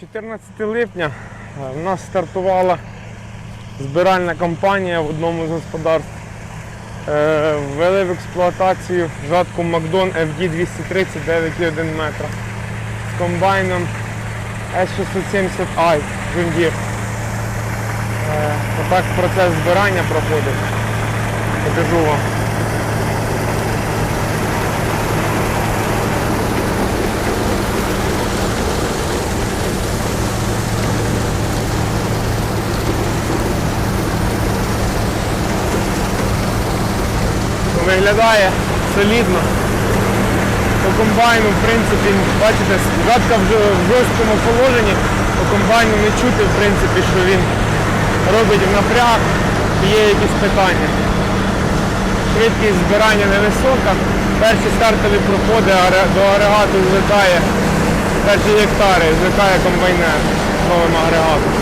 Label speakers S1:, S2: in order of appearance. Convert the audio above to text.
S1: 14 липня е, в нас стартувала збиральна кампанія в одному з господарств. Е, Ввели в експлуатацію жатку Макдон FD 230 9,1 метра з комбайном S670i John Deere. Е, Отак процес збирання проходить. Покажу вам. Виглядає солідно. По комбайну, в принципі, бачите, жатка в жорсткому положенні, по комбайну не чути, в принципі, що він робить напряг, є якісь питання. Швидкість збирання невисока. Перші стартові проходи до агрегату злітає перші гектари, злітає комбайнер з новим агрегатом.